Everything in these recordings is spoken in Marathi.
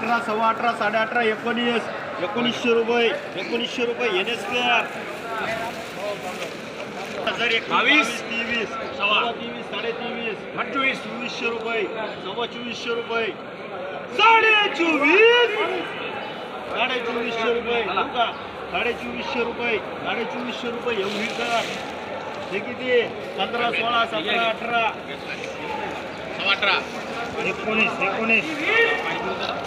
अठरा सव्वा अठरा साडे अठरा एकोणीस एकोणीसशे रुपये एकोणीसशे रुपये एन एस हजार एक बावीस. तेवीस सव्वा तेवीस साडे तेवीस पंचवीस चोवीसशे रुपये सव्वा चोवीसशे रुपये. साडे चोवीस. साडे चोवीसशे रुपये साडे चोवीसशे रुपये साडे चोवीसशे रुपये एवढी हे किती पंधरा सोळा सतरा अठरा. अठरा. एकोणीस एकोणीस.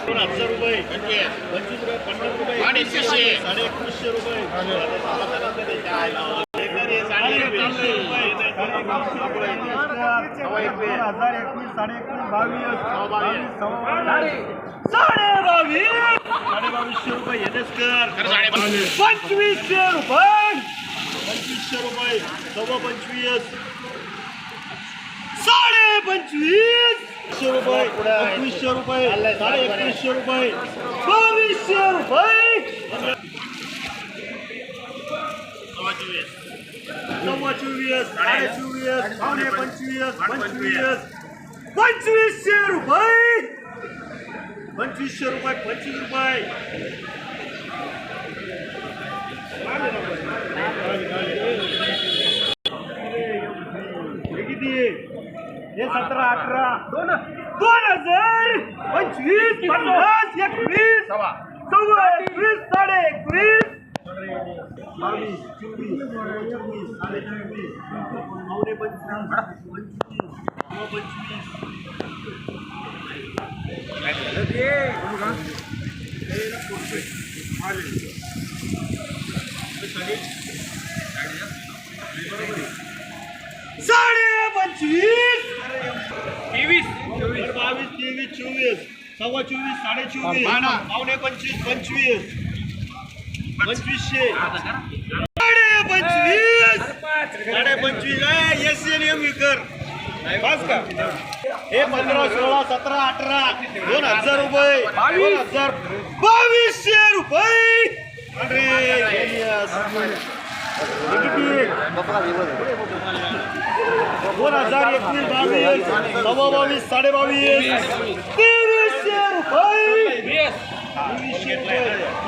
दोन हजार रुपये. पंचवीस रुपये पन्नास रुपये. साडे एकवीसशे रुपये. हजार एकवीस साडे एकवीस बावीस साडे बावीस साडे बावीसशे रुपये. पंचवीसशे रुपये. सव्वा पंचवीस साडे पंचवीस एकशे रुपये एकवीसशे रुपये साडे एकवीसशे रुपये बावीसशे रुपये सव्वा चोवीस साडे चोवीस पावणे पंचवीस पंचवीस पंचवीसशे रुपये पंचवीसशे रुपये पंचवीस रुपये हे किती हे सतरा अठरा दोन दोन हजार पंचवीस पन्नास एकवीस सव्वा. एकवीस साडे एकवीस. बावीस चोवीस एकवीस साडे चोवीस. पंचवीस साडे पंचवीस. तेवीस चोवीस. बावीस तेवीस चोवीस. सव्वा चोवीस साडे चोवीस. पावणे पंचवीस पंचवीस. पंचवीसशे. साडे पंचवीस. साडे पंचवीस. एस एन एम विकर. बस का? हे पंधरा सोळा सतरा अठरा. दोन हजार रुपये. दोन हजार. बावीसशे रुपये. अरे किती? दोन हजार एकवीस बावीस सव्वा बावीस साडे बावीस तेवीसशे रुपये. तेवीसशे रुपये रुपये.